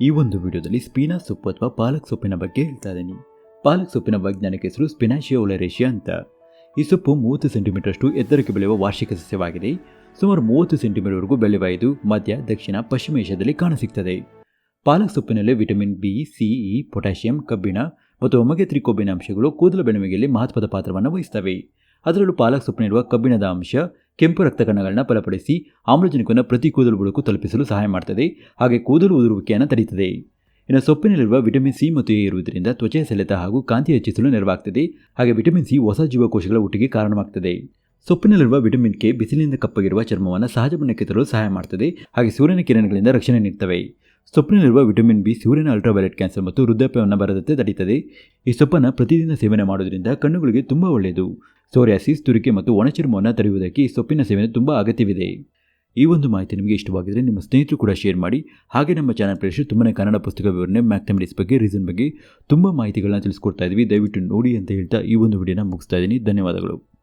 ಈ ಒಂದು ವಿಡಿಯೋದಲ್ಲಿ ಸ್ಪಿನಾ ಸೊಪ್ಪು ಅಥವಾ ಪಾಲಕ್ ಸೊಪ್ಪಿನ ಬಗ್ಗೆ ಹೇಳ್ತಾ ಇದ್ದೀನಿ. ಪಾಲಕ್ ಸೊಪ್ಪಿನ ವೈಜ್ಞಾನಿಕ ಹೆಸರು ಸ್ಪಿನಾಶಿಯಾ ಒಲೆರೇಷಿಯಾ ಅಂತ. ಈ ಸೊಪ್ಪು ಮೂವತ್ತು ಸೆಂಟಿಮೀಟರ್ಷ್ಟು ಎತ್ತರಕ್ಕೆ ಬೆಳೆಯುವ ವಾರ್ಷಿಕ ಸಸ್ಯವಾಗಿದೆ. ಸುಮಾರು ಮೂವತ್ತು ಸೆಂಟಿಮೀಟರ್ವರೆಗೂ ಇದು ಮಧ್ಯ, ದಕ್ಷಿಣ, ಪಶ್ಚಿಮ ಏಷ್ಯಾದಲ್ಲಿ ಕಾಣಸಿಗ್ತದೆ ಪಾಲಕ್ ಸೊಪ್ಪಿನಲ್ಲಿ vitamin B, C, E, potassium, ಕಬ್ಬಿಣ ಮತ್ತು ಒಮಗೆತ್ರಿ ಕೊಬ್ಬಿನ ಅಂಶಗಳು ಕೂದಲು ಬೆಳವಣಿಗೆಯಲ್ಲಿ ಮಹತ್ವದ ಪಾತ್ರವನ್ನು ವಹಿಸ್ತವೆ. ಅದರಲ್ಲೂ ಪಾಲಕ್ ಸೊಪ್ಪಿನಲ್ಲಿರುವ ಕಬ್ಬಿಣದ ಅಂಶ ಕೆಂಪು ರಕ್ತ ಕಣಗಳನ್ನ ಬಲಪಡಿಸಿ ಆಮ್ಲಜನಕವನ್ನು ಪ್ರತಿ ಕೂದಲು ಬುಡಕು ತಲುಪಿಸಲು ಸಹಾಯ ಮಾಡ್ತದೆ. ಹಾಗೆ ಕೂದಲು ಉದುರುವಿಕೆಯನ್ನು ತಡೆಯುತ್ತದೆ ಇನ್ನು ಸೊಪ್ಪಿನಲ್ಲಿರುವ ವಿಟಮಿನ್ ಸಿ ಮತ್ತು ಎ ಇರುವುದರಿಂದ ತ್ವಚೆಯ ಸೆಳೆತ ಹಾಗೂ ಕಾಂತಿ ಹೆಚ್ಚಿಸಲು ನೆರವಾಗ್ತದೆ. ಹಾಗೆ ವಿಟಮಿನ್ ಸಿ ಹೊಸ ಜೀವಕೋಶಗಳ ಒಟ್ಟಿಗೆ ಕಾರಣವಾಗ್ತದೆ. ಸೊಪ್ಪಿನಲ್ಲಿರುವ ವಿಟಮಿನ್ ಕೆ ಬಿಸಿಲಿನಿಂದ ಕಪ್ಪಗಿರುವ ಚರ್ಮವನ್ನು ಸಹಜ ಬಣ್ಣಕ್ಕೆ ತರಲು ಸಹಾಯ ಮಾಡ್ತದೆ. ಹಾಗೆ ಸೂರ್ಯನ ಕಿರಣಗಳಿಂದ ರಕ್ಷಣೆ ನೀಡ್ತವೆ. ಸೊಪ್ಪಿನಲ್ಲಿರುವ ವಿಟಮಿನ್ ಬಿ ಸೂರ್ಯನ ಅಲ್ಟ್ರಾವೈಲೆಟ್ ಕ್ಯಾನ್ಸರ್ ಮತ್ತು ವೃದ್ಧಾಪ್ಯವನ್ನು ಬರದಂತೆ ತಡೆಯುತ್ತದೆ ಈ ಸೊಪ್ಪನ್ನು ಪ್ರತಿದಿನ ಸೇವನೆ ಮಾಡುವುದರಿಂದ ಕಣ್ಣುಗಳಿಗೆ ತುಂಬ ಒಳ್ಳೆಯದು. ಸೋರಿಯಾಸಿಸ್ ತುರಿಕೆ ಮತ್ತು ಒಣಚರ್ಮವನ್ನು ತಡೆಯುವುದಕ್ಕೆ ಸೊಪ್ಪಿನ ಸೇವನೆ ತುಂಬ ಅಗತ್ಯವಿದೆ. ಈ ಒಂದು ಮಾಹಿತಿ ನಿಮಗೆ ಇಷ್ಟವಾಗಿದ್ದರೆ ನಿಮ್ಮ ಸ್ನೇಹಿತರು ಕೂಡ ಶೇರ್ ಮಾಡಿ. ಹಾಗೆ ನಮ್ಮ ಚಾನಲ್ ಪ್ರದೇಶ ತುಂಬಾ ಕನ್ನಡ ಪುಸ್ತಕ ವಿವರಣೆ, ಮ್ಯಾಥಮೆಟಿಕ್ಸ್ ಬಗ್ಗೆ, ರೀಸನ್ ಬಗ್ಗೆ ತುಂಬ ಮಾಹಿತಿಗಳನ್ನ ತಿಳಿಸ್ಕೊಡ್ತಾ ಇದ್ದೀವಿ ದಯವಿಟ್ಟು ನೋಡಿ ಅಂತ ಹೇಳ್ತಾ ಈ ಒಂದು ವಿಡಿಯೋನ ಮುಗಿಸ್ತಾ ಇದ್ದೀನಿ. ಧನ್ಯವಾದಗಳು.